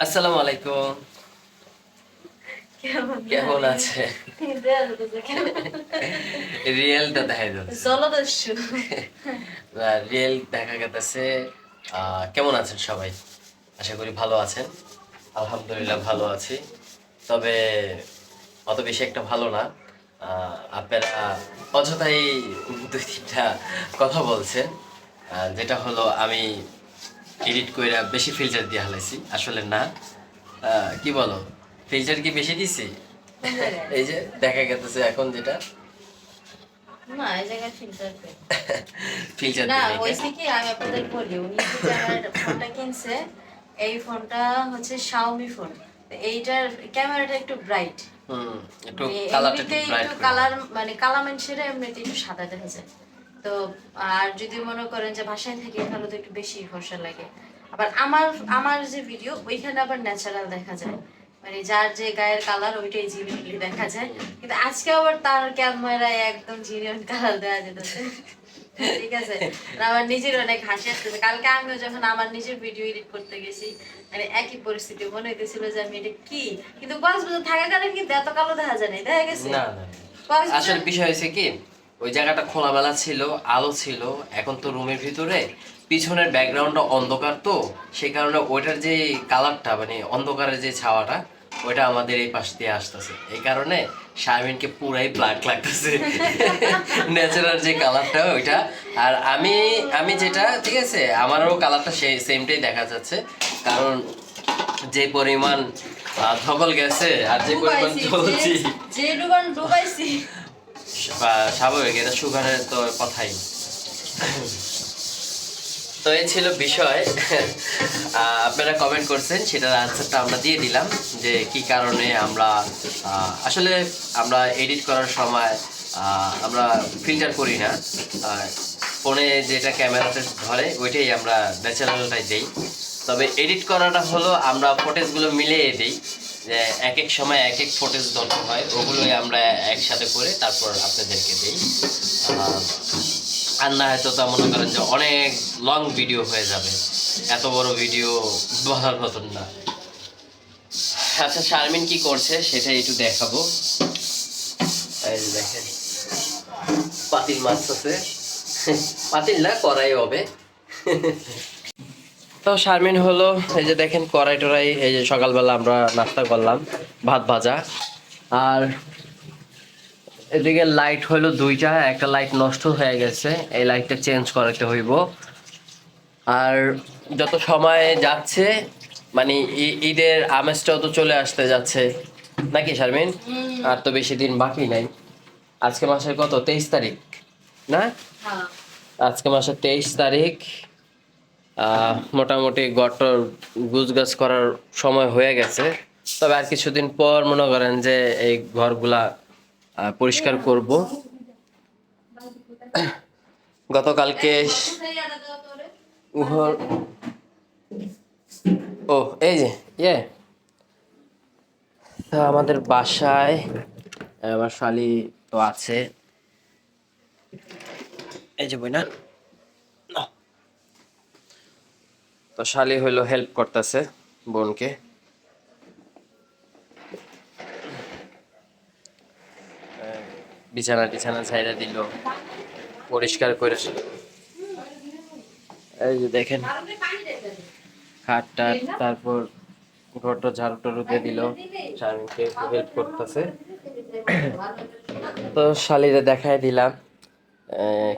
আসসালামু আলাইকুম। কেমন আছে রিয়েলটা দেখা যাচ্ছে রিয়েল দেখা গেছে কেমন আছেন সবাই? আশা করি ভালো আছেন। আলহামদুলিল্লাহ ভালো আছি। তবে অত বেশি একটা ভালো না। আপনারা অযথাই দুই তিনটা কথা বলছেন। যেটা হলো আমি এডিট কইরা বেশি ফিল্টার দিয়ে হালাইছি। আসলে না। কি বলো? ফিল্টার কি বেশি দিছি? এই যে দেখা গেছে এখন যেটা। না এই জায়গায় ফিল্টার ফিল্টার না দিয়ে কি আমি আপনাদের বলি উনি ফোনটা কিনছে এই ফোনটা হচ্ছে শাওমি ফোন এইটার ক্যামেরাটা একটু ব্রাইট হুম একটু কালারটা কালার মানে কালা মানুষের এমনিতে একটু সাদা দেখা যায়। তো আর যদি মনে করেন যে ভাষায় থেকে তাহলে তো একটু বেশি ফর্সা লাগে। আবার আমার আমার যে ভিডিও ওইখানে আবার ন্যাচারাল দেখা যায়। মানে যার যে গায়ের কালার ওইটাই জিনিয়নলি দেখা যায়। কিন্তু আজকে আবার তার ক্যামেরায় একদম জিনিয়ন কালার দেওয়া যেতেছে। ঠিক আছে? আমার নিজের অনেক হাসি আসতেছে। কালকে আমিও যখন আমার নিজের ভিডিও এডিট করতে গেছি মানে একই পরিস্থিতি মনে হইতেছিল যে আমি এটা কি? কিন্তু কক্সবাজার থাকাকালীন কিন্তু এত কালো দেখা যায় না দেখা গেছে? আসলে বিষয় হয়েছে কি ওই জায়গাটা খোলামেলা ছিল আলো ছিল। এখন তো রুমের ভিতরে। পিছনের ব্যাকগ্রাউন্ডটা অন্ধকার তো সেই কারণে ওইটার যে কালারটা মানে অন্ধকারের যে ছাওয়াটা ওইটা আমাদের এই পাশ দিয়ে আসতেছে। এই কারণে শারমিনকে পুরাই ব্ল্যাক লাগতেছে। ন্যাচারাল যে কালারটা ওইটা। আর আমি আমি যেটা ঠিক আছে আমারও কালারটা সেই সেমটাই দেখা যাচ্ছে। কারণ যে পরিমাণ ধকল গেছে আর যে পরিমাণ চলছি যে- যে ডুবাইছি। স্বাভাবিক, এটা সুগারের তো কথাই। তো এই ছিল বিষয়। আপনারা কমেন্ট করছেন, সেটার আনসারটা আমরা দিয়ে দিলাম, যে কি কারণে আমরা আসলে আমরা এডিট করার সময় আমরা ফিল্টার করি না। ফোনে যেটা ক্যামেরাতে ধরে, ওইটাই আমরা ন্যাচারালটাই দেই। তবে এডিট করাটা হলো, আমরা ফুটেজগুলো মিলিয়ে দিই। যে এক এক সময় এক এক ফুটেজ দরকার হয়, ওগুলোই আমরা একসাথে করে তারপর আপনাদেরকে দিই। আর না হয়তো তা মনে করেন যে অনেক লং ভিডিও হয়ে যাবে। এত বড় ভিডিও বলার মতন না। আচ্ছা শারমিন কি করছে সেটা একটু দেখাবো। দেখেন, পাতিল মাছ আছে পাতিল না, করাই হবে। তো শারমিন হলো এই যে দেখেন কড়াই টড়াই এই যে সকালবেলা আমরা নাস্তা করলাম ভাত ভাজা। আর এদিকে লাইট হলো দুইটা একটা লাইট নষ্ট হয়ে গেছে এই লাইটটা চেঞ্জ করাতে হইব। আর যত সময় যাচ্ছে মানে ঈদের আমেজটাও তো চলে আসতে যাচ্ছে। নাকি শারমিন? আর তো বেশি দিন বাকি নাই। আজকে মাসের কত? তেইশ তারিখ না? হ্যাঁ। আজকে মাসের তেইশ তারিখ। মোটামুটি গটর গুজগাছ করার সময় হয়ে গেছে। তবে আর কিছুদিন পর মনে করেন যে এই ঘরগুলা পরিষ্কার করব। গতকালকে ঘর ও, এই যে ইয়ে। তো আমাদের বাসায় আমার শালি তো আছে। এই যে বই না নাও। তো শালি হইল হেল্প করতেছে বোনকে। বিছানা টিছানা ছাইড়া দিল, পরিষ্কার করে এই যে দেখেন, খাট টাট, তারপর ঘরটা ঝাড়ু টাড়ু দিয়ে দিল শারমিনকে হেল্প করতেছে। তো শালিরে দেখাই দিলাম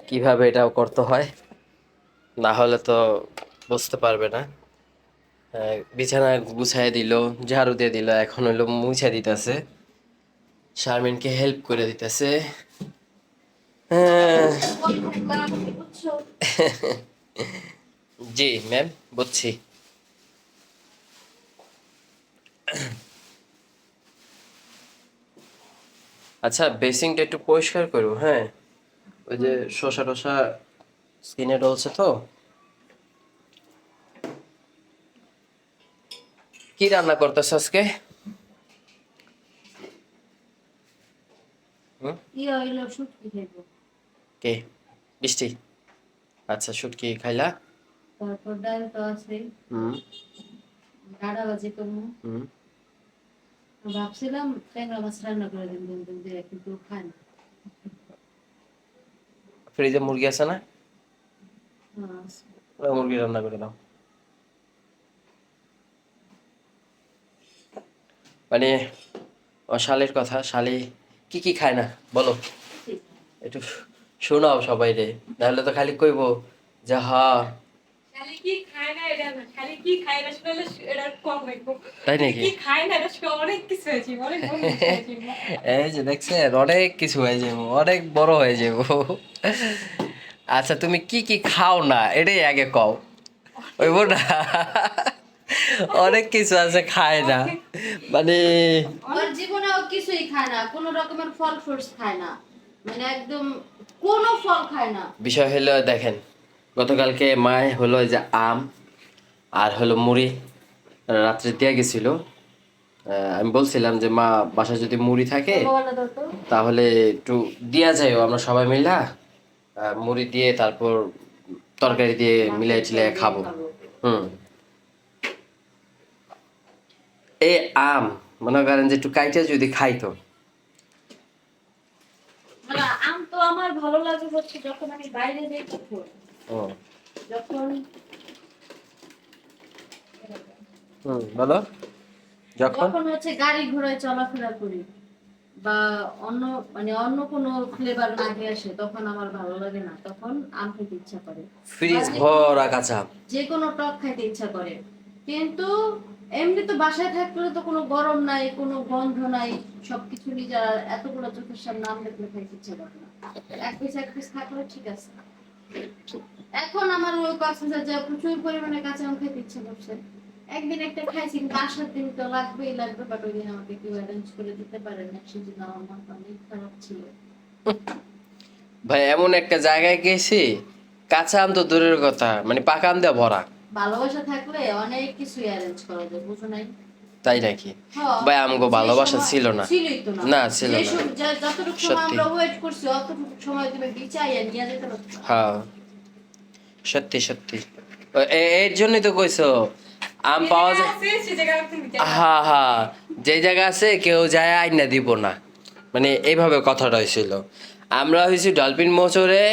কীভাবে এটাও করতে হয়। না হলে তো বুঝতে পারবে না। বিছানা গুছাই দিল, ঝাড়ু দিয়ে দিল, এখন হলো মুছে দিতেছে। শারমিনকে হেল্প করে দিতেছে। জি ম্যাম বুঝছি। আচ্ছা বেসিংটা একটু পরিষ্কার করব হ্যাঁ? ওই যে শসা টসা স্কিনে ডলছে তো? কি রান্না করতেছ আজকে? কে? বৃষ্টি আচ্ছা শুটকি খাইলা? তারপর ডাল তো আছে। হুম। করব। হুম। ভাবছিলাম ট্যাংরা মাছ রান্না করে দিন যে কিন্তু খান ফ্রিজে মুরগি আছে না? মুরগি রান্না করে দাও। মানে ও শালের কথা শালি কি কি খায় না? বলো। একটু শোনাও সবাই রে নাহলে তো খালি কইবো যে হা। তাই নাকি। এই যে দেখছেন অনেক কিছু হয়ে যাব অনেক বড় হয়ে যাব। আচ্ছা তুমি কি কি খাও না এটাই আগে কও। ওইব না। অনেক কিছু আছে খায় না। মানে ওর জীবনে ও কিছুই খায় না কোনো রকমের ফল ফ্রুটস খায় না। মানে একদম কোনো ফল খায় না। বিষয় হলো দেখেন গতকালকে মায় হলো যে আম আর হলো মুড়ি। রাত্রে দিয়ে গেছিল। আমি বলছিলাম যে মা বাসায় যদি মুড়ি থাকে তাহলে একটু দিয়া যাই আমরা সবাই মিলা মুড়ি দিয়ে তারপর তরকারি দিয়ে মিলাই টিলাই খাব। হুম। এই আম মনে করেন যে একটু কাইটা যদি খাইতো মানে আম তো আমার ভালো লাগে হচ্ছে যখন আমি বাইরে যাই তখন। যখন হুম বলো। যখন? হচ্ছে গাড়ি ঘোড়ায় চলাফেরা করি বা অন্য মানে অন্য কোনো ফ্লেভার আগে আসে তখন আমার ভালো লাগে না। তখন আম খেতে ইচ্ছা করে। ফ্রিজ ভরা কাঁচা যে কোনো টক খাইতে ইচ্ছা করে। কিন্তু এমনি তো বাসায় থাকলে তো কোনো গরম নাই, কোনো গন্ধ নাই, সবকিছু এতগুলো চোখের সামনে আম দেখলে খাইতে ইচ্ছা করে না। এক পিস এক পিস থাকলে ঠিক আছে। এখন আমার ওই কক্সবাজার যা প্রচুর পরিমাণে কাঁচা আম খাইতে ইচ্ছা করছে। একদিন একটা খাইছি, কিন্তু আসার দিন তো লাগবেই লাগবে, বাট ওই দিন আমাকে কেউ অ্যারেঞ্জ করে দিতে পারে না আমার অনেক খারাপ ছিল। ভাই, এমন একটা জায়গায় গেছি, কাঁচা আম তো দূরের কথা মানে পাকা আম দিয়ে ভরা। ভালোবাসা থাকলে অনেক কিছুই অ্যারেঞ্জ করা যায় বুঝো নাই? তাই নাকি? হ্যাঁ। ভাই আমগো ভালোবাসা ছিল না। না। না, ছিল না। যতটুকু সময় সত্যি। আমরা ওয়েট করছি অতটুকু সময় তুমি বিচাইয়া নিয়ে যেতে হ্যাঁ। সত্যি সত্যি। এর জন্যই তো কইছো আম পাওয়া যায়। হা হা যে জায়গা আছে কেউ যায় আইনা দিব না। মানে এইভাবে কথাটা হয়েছিল আমরা হয়েছি ডলফিন মোচরে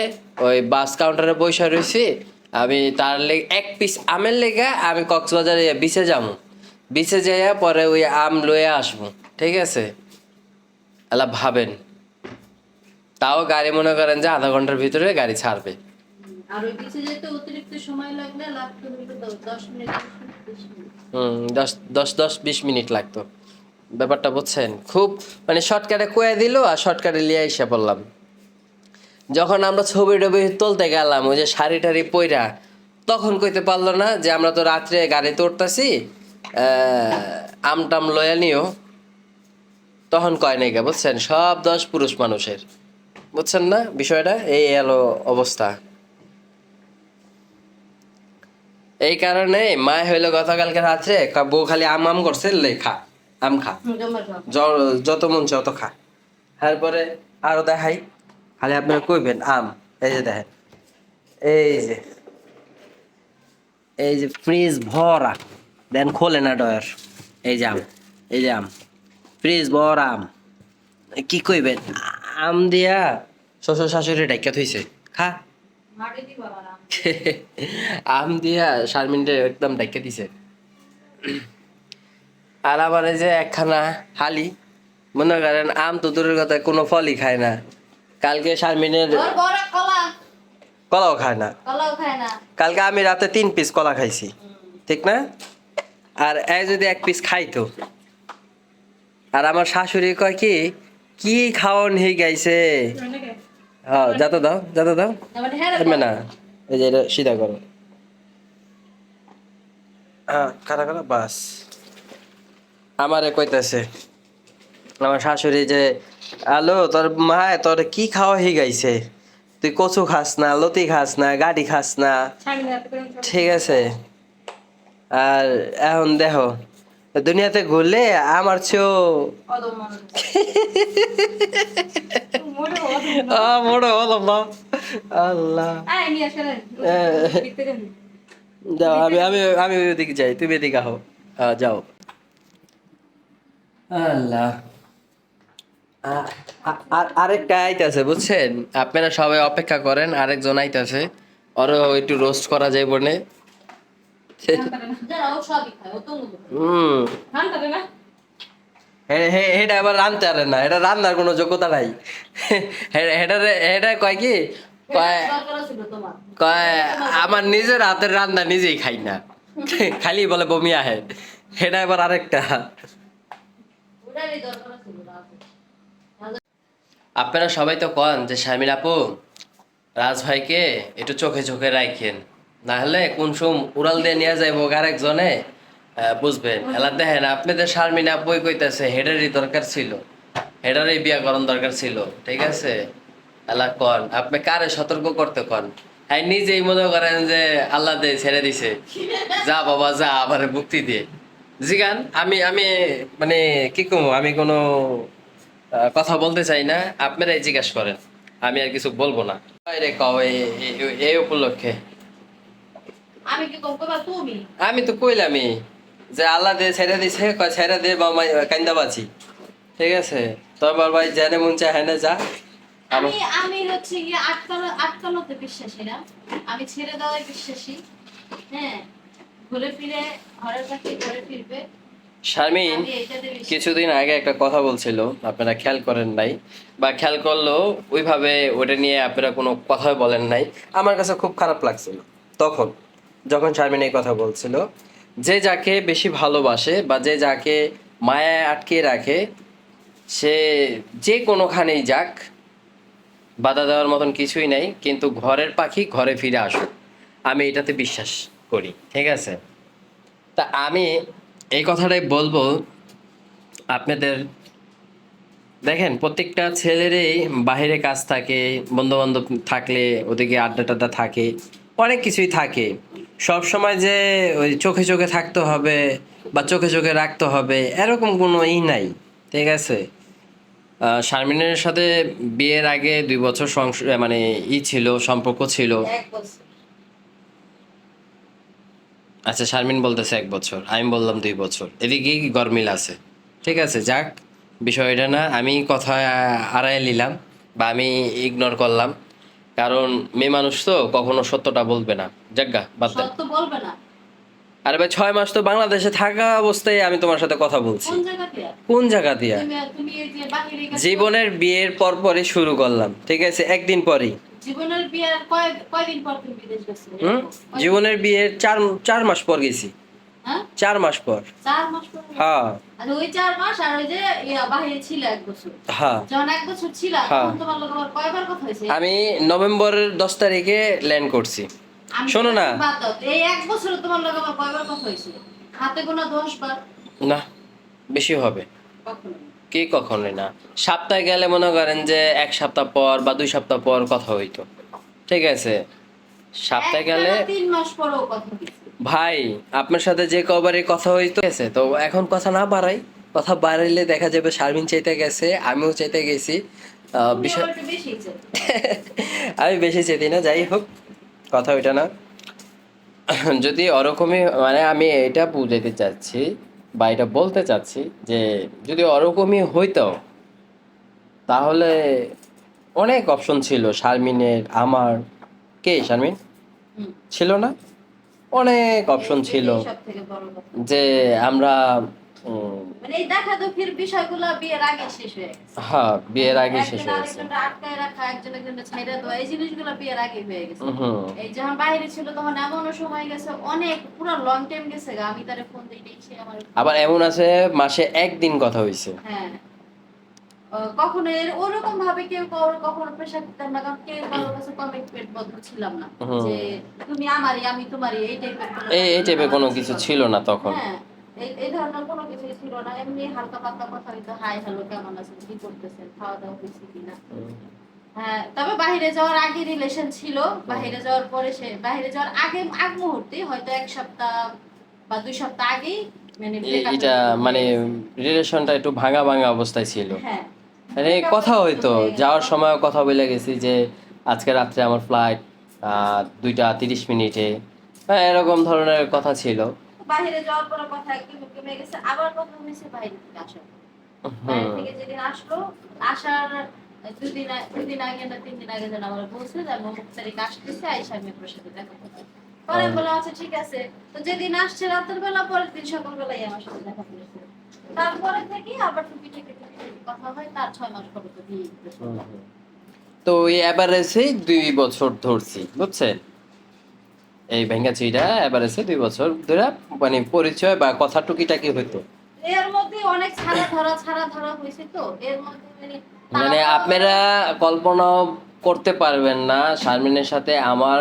ওই বাস কাউন্টারে বসে রয়েছি আমি তার লেগে এক পিস আমের লেগে আমি কক্সবাজারে বিচে যাব বিচে যাইয়া পরে ওই আম লয়ে আসব ঠিক আছে? আলা ভাবেন। তাও গাড়ি মনে করেন যে আধা ঘণ্টার ভিতরে গাড়ি ছাড়বে। হুম দশ দশ দশ বিশ মিনিট লাগতো। ব্যাপারটা বুঝছেন? খুব মানে শর্টকাটে কয়ে দিল আর শর্টকাটে লিয়ে এসে পড়লাম। যখন আমরা ছবি টবি তুলতে গেলাম ওই যে শাড়ি টাড়ি পইরা তখন কইতে পারল না যে আমরা তো রাত্রে গাড়িতে উঠতেছি আম টাম লয়া নিও। তখন কয় নাই গে, বুঝছেন? সব দশ পুরুষ মানুষের। বুঝছেন না বিষয়টা? এই এলো অবস্থা। এই কারণে মা হইল গতকালকে রাত্রে বউ খালি আম আম করছে লেখা আম খা। যত মন চায় তত খা। তারপরে আরও দেখাই। খালি আপনারা কইবেন, আম, এই যে দেখেন, এই যে এই যে ফ্রিজ ভরা, দেন খোলে না ডয়ার, এই যে আম, এই যে আম, ফ্রিজ ভরা আম, কি কইবেন, আম দিয়া শ্বশুর শাশুড়ি ডাইকা থইছে, খা আম। দিয়া শারমিনটা একদম ডাইকা দিছে আর এই যে একখানা হালি, মনে করেন আম তো দূরের কথা, কোনো ফলই খায় না কালকে শারমিনের ওর বড় কলা। কলাও খায় না। কলাও খায় না। কালকে আমি রাতে তিন পিস কলা খাইছি। ঠিক না? আর এ যদি এক পিস খাইতো আর আমার শাশুড়ি কয় কি কি খাওয়ান হয়ে গাইছে? হ্যাঁ যাতে দাও যাতে দাও। মানে হ্যাঁ এমনি না। এই যে এটা সিধা করো। হ্যাঁ খারা বাস। আমারে কইতাছে আমার শাশুড়ি যে আলো তোর মা তোর কি খাওয়া হয়ে গাইছে তুই কচু খাস না লতি খাস না গাড়ি খাস না? ঠিক আছে। আর এখন দেখো দুনিয়াতে ঘুরলে আমার চেয়েও আল্লাহ। যাও আমি আমি আমি ওইদিকে যাই তুমি এদিকে আহো যাও। আল্লাহ। আর আরেকটা আইতাছে, বুঝছেন? আপনারা সবাই অপেক্ষা করেন, আরেকজন আইতাছে। ওরও একটু রোস্ট করা যায় বনে হুম। হেটা আবার রানতে পারে না এটা রান্নার কোনো যোগ্যতা নাই। হেটারে হেটা কয় কি? কয় আমার নিজের হাতের রান্না নিজেই খাই না। খালি বলে বমি আহে। সেটা এবার আরেকটা ওটারই দরকার ছিল রাতে। আপনারা সবাই তো কন যে শামিল আপু, রাজ ভাইকে একটু চোখে চোখে রাখেন না হলে কোন সুম উড়াল দিয়ে নিয়ে যাইব আরেকজনে বুঝবেন। এলা দেখেন, আপনাদের শারমিন আপুই কইতাছে, হেডারই দরকার ছিল। হেডারই বিয়া করণ দরকার ছিল, ঠিক আছে? এলা কন, আপনি কারে সতর্ক করতে কন? হ্যাঁ নিজেই মনে করেন যে আল্লাহ দে ছেড়ে দিছে। যা বাবা, যা, আবার মুক্তি দিয়ে। জিগান, আমি আমি মানে কি কমু, আমি কোনো কথা বলতে চাই না আপনারাই জিজ্ঞাসা করেন। আমি আর কিছু বলব না। রে কও এই- উপলক্ষে। আমি কি কম কইবা তুমি? আমি তো কইলামই যে আল্লাহ দিয়ে ছেড়ে দিছে ছেড়ে দিয়ে বাবা কান্দা বাঁচি। ঠিক আছে? তোর ভাই জেনে মন চায় না যা। আমি আমি হচ্ছে গিয়ে বিশ্বাসী না। আমি ছেড়ে দেওয়ায় বিশ্বাসী। হ্যাঁ ঘুরে ফিরে ঘরের কাছে ঘুরে ফিরবে। শারমিন। কিছুদিন আগে একটা কথা বলছিল আপনারা খেয়াল করেন নাই বা খেয়াল করলেও ওইভাবে ওটা নিয়ে আপনারা কোনো কথা বলেন নাই। আমার কাছে খুব খারাপ লাগছিল। তখন যখন শারমিন এই কথা বলছিল যে যাকে বেশি ভালোবাসে বা যে যাকে মায়ায় আটকে রাখে সে যে কোনোখানেই যাক বাধা দেওয়ার মতন কিছুই নাই কিন্তু ঘরের পাখি ঘরে ফিরে আসুক। আমি এটাতে বিশ্বাস করি ঠিক আছে? তা আমি এই কথাটাই বলব আপনাদের। দেখেন, প্রত্যেকটা ছেলেরই বাইরে কাজ থাকে বন্ধু বান্ধব থাকলে ওদিকে আড্ডা টাড্ডা থাকে, অনেক কিছুই থাকে। সব সময় যে ওই চোখে চোখে থাকতে হবে বা চোখে চোখে রাখতে হবে, এরকম কোনো ই নাই, ঠিক আছে? শারমিনের সাথে বিয়ের আগে দুই বছর সংস মানে ই ছিল, সম্পর্ক ছিল। আচ্ছা শারমিন বলতেছে এক বছর, আমি বললাম দুই বছর। এদিকেই গরমিল আছে। ঠিক আছে, যাক, বিষয়টা না, আমি কথা আড়াই নিলাম বা আমি ইগনোর করলাম। কারণ মেয়ে মানুষ তো কখনো সত্যটা বলবে না। যাজ্ঞা বাদ দেন। সত্য বলবে না। আরে ভাই ছয় মাস তো বাংলাদেশে থাকা অবস্থায় আমি তোমার সাথে কথা বলছি। কোন জায়গা দিয়া? জীবনের বিয়ের পর পরই শুরু করলাম ঠিক আছে? একদিন পরেই। জীবনের বিয়ের পর চার চার মাস পর গেছি। হ্যাঁ? চার মাস পর। পর? হ্যাঁ। ওই চার মাস আর ওই যে ছিল এক বছর। হ্যাঁ। যখন এক বছর ছিল। তখন তোমার কয়বার কথা হয়েছে? আমি নভেম্বরের দশ তারিখে ল্যান্ড করছি। শোনো না। এই এক বছর তোমার লোক আবার কয়বার কথা হয়েছে হাতে গোনা দশ বার না বেশি হবে। কি কখনোই না। সপ্তাহে গেলে মনে করেন যে এক সপ্তাহ পর বা দুই সপ্তাহ পর কথা হইতো। ঠিক আছে? সপ্তাহে গেলে তিন মাস পরেও কথা ভাই আপনার সাথে যে কবারই কথা হইতো আছে? তো এখন কথা না বাড়াই। কথা বাড়াইলে দেখা যাবে শারমিন চাইতে গেছে আমিও চাইতে গেছি। বিষয়। আমি বেশি চেতি না যাই হোক। কথা ওইটা না। যদি ওরকমই মানে আমি এটা বুঝাইতে চাচ্ছি বা এটা বলতে চাচ্ছি যে যদি ওরকমই হইতো তাহলে অনেক অপশন ছিল। শারমিনের আমার কে শারমিন? ছিল না? অনেক অপশন ছিল। যে আমরা মানে এই দেখাদেখির বিষয়গুলো বিয়ের আগে শেষ হয়ে গেছে। হ্যাঁ বিয়ের আগে শেষ হয়ে গেছে। আটকায় রাখা একজন একজনকে ছেড়ে দেওয়া এই জিনিসগুলো বিয়ের আগে হয়ে গেছে। এই যখন বাইরে ছিল তখন এমনও সময় গেছে অনেক পুরো লং টাইম গেছে। আমি তারে ফোন দিই আমার আবার এমন আছে মাসে একদিন কথা হয়েছে হ্যাঁ। কখনো ওরকম ভাবে কেউ কখনো প্রেশার দিতাম না কারণ কেউ কারোর কাছে কমিটমেন্ট বদ্ধ ছিলাম না। যে তুমি আমারই আমি তোমারই এই টাইপের এই টাইপের কোনো কিছু ছিল না তখন। হ্যাঁ। এই এই ধরনের কোনো কিছু ছিল না। এমনি হালকা পাতলা কথা হইতো হাই হ্যালো কেমন আছেন কি করতেছেন? খাওয়া দাওয়া হয়েছে কিনা? হ্যাঁ তবে বাইরে যাওয়ার আগে রিলেশন ছিল। বাইরে যাওয়ার পরে সে বাইরে যাওয়ার আগে আগ মুহূর্তে হয়তো এক সপ্তাহ বা দুই সপ্তাহ আগেই মানে এটা মানে রিলেশনটা একটু ভাঙা ভাঙা অবস্থায় ছিল। হ্যাঁ। মানে কথা হইতো যাওয়ার সময় কথা বলে গেছি যে আজকে রাত্রে আমার ফ্লাইট দুইটা তিরিশ মিনিটে। হ্যাঁ এরকম ধরনের কথা ছিল। বাইরে যাওয়ার পরে কথা একদম কমে গেছে আবার কথা হয়েছে বাইরে থেকে আসার বাইরে থেকে যেদিন আসলো আসার দুদিন দুদিন আগে না তিন দিন আগে যেন আমার বলছে যে আমি অমুক তারিখ আসতেছে আইসা আমি আপনার সাথে দেখা পরে হুম। বলে আচ্ছা ঠিক আছে। তো যেদিন আসছে রাতের বেলা পরের দিন সকাল বেলায় আমার সাথে দেখা করেছে। তারপরে থেকে আবার টুকি থেকে কথা হয় তার ছয় মাস পরে তো বিয়ে তো এই অ্যাভারেজে দুই বছর ধরছি বুঝছেন? এই ভেঙ্গাচিটা অ্যাভারেজে দুই বছর ধরে মানে পরিচয় বা কথা টুকিটাকি হইতো। এর মধ্যে অনেক ছাড়া ধরা ছাড়া ধরা হয়েছে তো। এর মধ্যে মানে মানে আপনারা কল্পনা করতে পারবেন না শারমিনের সাথে আমার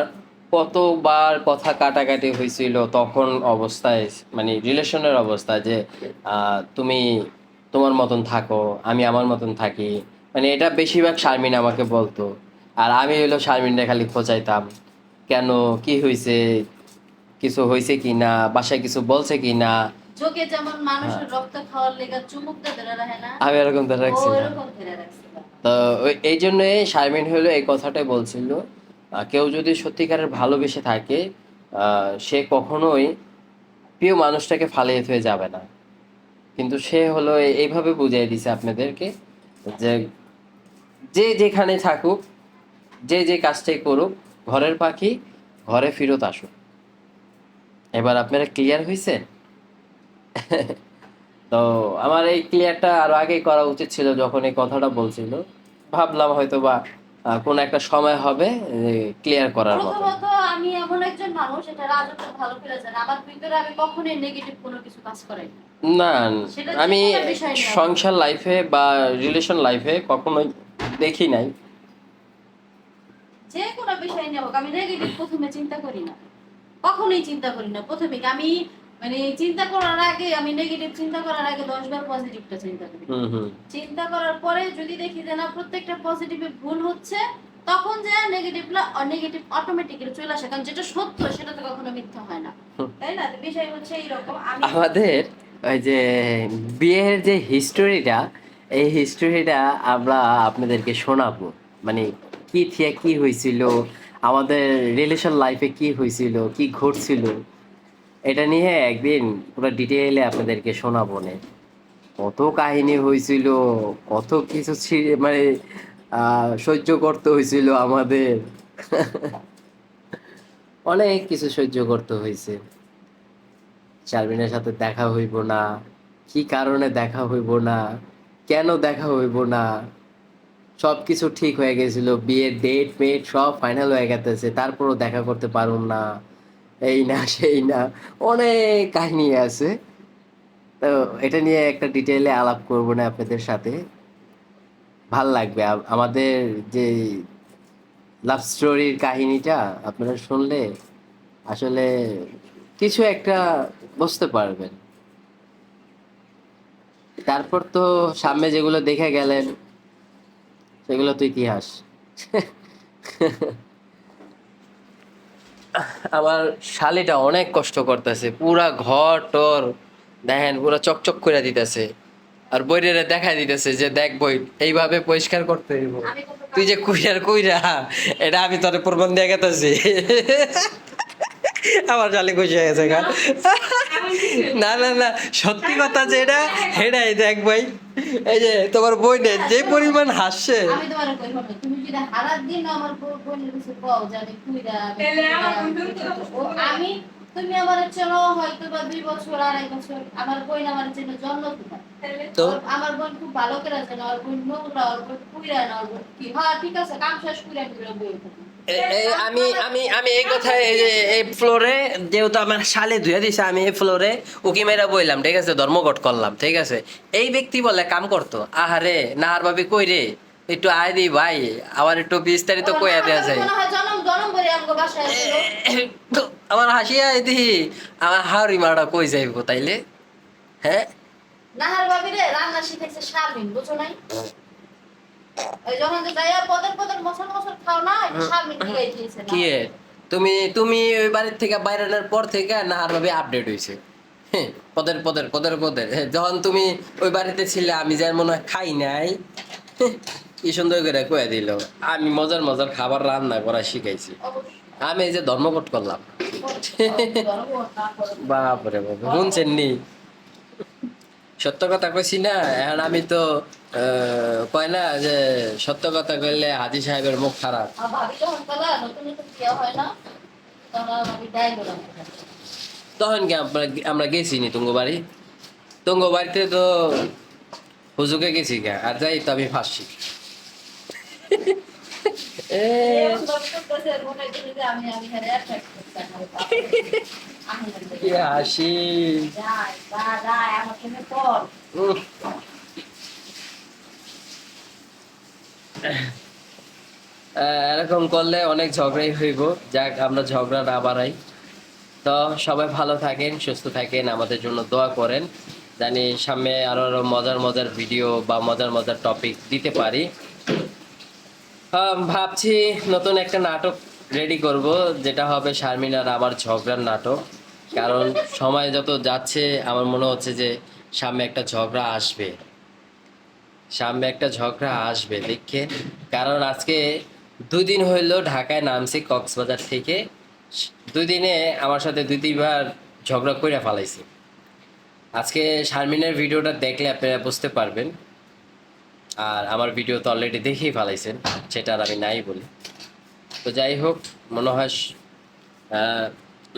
কতবার কথা কাটাকাটি হয়েছিল তখন অবস্থায় মানে রিলেশনের অবস্থা যে তুমি তোমার মতন থাকো আমি আমার মতন থাকি। মানে এটা বেশিরভাগ শারমিন আমাকে বলতো। আর আমি হলো শারমিনটা খালি খোঁচাইতাম। কেন কি হয়েছে কিছু হয়েছে কি না বাসায় কিছু বলছে কি না যোগে যেমন মানুষের রক্ত খাওয়ার লেগে চুমুকটা ধরে রাখে না। আমি এরকম ধরে রাখছে তো এই জন্য শারমিন হলো এই কথাটাই বলছিল। কেউ যদি সত্যিকারের ভালোবেসে থাকে সে কখনোই প্রিয় মানুষটাকে ফালিয়ে হয়ে যাবে না। কিন্তু সে হলো এইভাবে বুঝিয়ে দিছে আপনাদেরকে যে যে যেখানে থাকুক যে যে কাজটাই করুক ঘরের পাখি ঘরে ফিরত আসুক। এবার আপনারা ক্লিয়ার হয়েছে তো আমার এই ক্লিয়ারটা আরও আগে করা উচিত ছিল যখন এই কথাটা বলছিল। ভাবলাম হয়তো বা কোনো একটা সময় হবে ক্লিয়ার করার মতো। আমি এমন একজন মানুষ এটা রাজত্ব ভালো করে জানে। আমার ভিতরে আমি কখনোই নেগেটিভ কোনো কিছু কাজ করাই না। আমি। সংসার লাইফে বা রিলেশন লাইফে কখনোই দেখি নাই। যে কোনো বিষয় নিয়ে হোক আমি নেগেটিভ প্রথমে চিন্তা করি না। কখনোই চিন্তা করি না। প্রথমে আমি মানে চিন্তা করার আগে আমি নেগেটিভ চিন্তা করার আগে দশ বার পজিটিভটা চিন্তা করি। চিন্তা করার পরে যদি দেখি যে না প্রত্যেকটা পজিটিভে ভুল হচ্ছে তখন যে নেগেটিভটা নেগেটিভ অটোমেটিক্যালি চলে আসে। কারণ যেটা সত্য সেটা তো কখনো মিথ্যা হয় না। তাই না? বিষয় হচ্ছে এইরকম। আমি আমাদের ওই যে বিয়ের যে হিস্টোরিটা এই হিস্টোরিটা আমরা আপনাদেরকে শোনাবো। মানে কি থেকে কি হয়েছিল আমাদের রিলেশন লাইফে কি হয়েছিল কি ঘটছিল? এটা নিয়ে একদিন পুরো ডিটেইলে আপনাদেরকে শোনাবো নে। কত কাহিনী হয়েছিল কত কিছু মানে সহ্য করতে হয়েছিল আমাদের। অনেক কিছু সহ্য করতে হয়েছে শারমিনের সাথে দেখা হইব না। কি কারণে দেখা হইব না? কেন দেখা হইব না? সব কিছু ঠিক হয়ে গেছিল, বিয়ের ডেট মেট সব ফাইনাল হয়ে গেছে তারপরও দেখা করতে পারুন না। এই না, সেই না, অনেক কাহিনী আছে। তো এটা নিয়ে একটা ডিটেইলে আলাপ করব না আপনাদের সাথে। ভালো লাগবে আমাদের যে লাভ স্টোরির কাহিনীটা আপনারা শুনলে আসলে কিছু একটা বুঝতে পারবেন। তারপর তো সামনে যেগুলো দেখে গেলেন সেগুলো তো ইতিহাস। আমার শালিটা অনেক কষ্ট করতেছে, পুরা ঘর টর, দেখেন, পুরা চকচক করে দিতেছে। আর বইরে দেখা দিতেছে যে, দেখ বই, এইভাবে পরিষ্কার করতে তুই যে কুইরার কুইরা, এটা আমি তোর প্রমাণ দিয়ে গেতেছি। আমার শালি খুশি হয়ে গেছে না না না সত্যি কথা যে এটা এটাই দেখ ভাই। এই যে তোমার বইনে যে পরিমাণ হাসছে। আমি তোমার কই হবে তুমি যদি হারার দিন আমার বোনের কাছে কও যে আমি কুইরা কুইরা, তুমি আমার চলো হয়তো বা দুই বছর আড়াই বছর আমার বোন আমার জন্য জন্ম তো আমার বোন খুব ভালো করে জানে ওর বোন নোংরা ওর বোন কুইরা না ওর বোন কি? হ্যাঁ ঠিক আছে কাম শেষ করে আমি বই আমি আমি আমি এই কথায় এই যে এই ফ্লোরে যেহেতু আমার শালে ধুয়ে দিছে আমি এই ফ্লোরে উকি মেরা বইলাম ঠিক আছে? ধর্মঘট করলাম ঠিক আছে? এই ব্যক্তি বলে কাম করতো। আহারে না আর ভাবি কই রে? একটু আয় দি ভাই আবার একটু বিস্তারিত কইয়া দেওয়া যায়। আমার হাসি আয় দিহি আমার হাওড়ি মারা কই যাইব তাইলে? হ্যাঁ? নাহার ভাবি রে রান্না শিখাইছে শারমিন বুঝো নাই? যখন যে যাইয়া পদের পদের মশল মশল খাও না এটা শারমিন শিখাই দিয়েছে কি তুমি তুমি ওই বাড়ির থেকে বাইরে পর থেকে নাহার ভাবে আপডেট হয়েছে পদের পদের পদের পদের। যখন তুমি ওই বাড়িতে ছিলে আমি যার মনে হয় খাই নাই কি সুন্দর করে কয়ে দিল। আমি মজার মজার খাবার রান্না করা শিখাইছি। আমি এই যে ধর্মঘট করলাম। বাপরে বাপ শুনছেন নি সত্য কথা কইছি না এখন আমি তো কয় না যে সত্য কথা কইলে হাজি সাহেবের মুখ খারাপ। তখন কি আমরা গেছি নি তুঙ্গ বাড়ি? তুঙ্গ বাড়িতে তো হুজুকে গেছি গা আর যাই তো আমি ফাঁসছি হাসি যাই যা যাই আমার তুমি পর উহ। আহ, এরকম করলে অনেক ঝগড়াই হইব। যাক আমরা ঝগড়া না বাড়াই। তো সবাই ভালো থাকেন সুস্থ থাকেন আমাদের জন্য দোয়া করেন। জানি সামনে আরও আরও মজার মজার ভিডিও বা মজার মজার টপিক দিতে পারি। আহ, ভাবছি নতুন একটা নাটক রেডি করব যেটা হবে শারমিন আর আমার ঝগড়ার নাটক। কারণ সময় যত যাচ্ছে আমার মনে হচ্ছে যে সামনে একটা ঝগড়া আসবে। সামনে একটা ঝগড়া আসবে, দেখে। কারণ আজকে দুই দিন হইল ঢাকায় নামছি কক্সবাজার থেকে। দুই দিনে আমার সাথে দুই, তিনবার ঝগড়া করে ফেলাইছি। আজকে শারমিনের ভিডিওটা দেখলে আপনারা বুঝতে পারবেন। আর আমার ভিডিও তো অলরেডি দেখেই ফেলাইছেন, সেটা আর আমি নাই বলি। তো যাই হোক, মনে হয়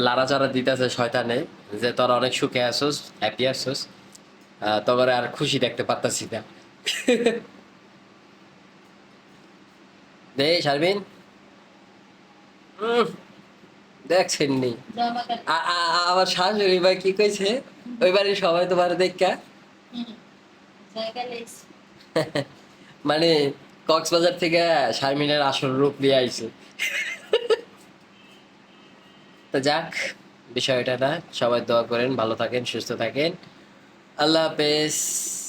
লাড়াচাড়া দিতেছে শয়তানে, যে তোরা অনেক সুখে আসোস হ্যাপি আসোস তবে আর খুশি দেখতে পারতাছি না। কি কইছে? ওই বাড়ির সবাই তোমার দেখা। মানে কক্সবাজার থেকে শারমিনের আসল রূপ নিয়ে আইছে। তো যাক, বিষয়টা না। সবাই দোয়া করেন, ভালো থাকেন, সুস্থ থাকেন। আল্লাহ হাফেজ।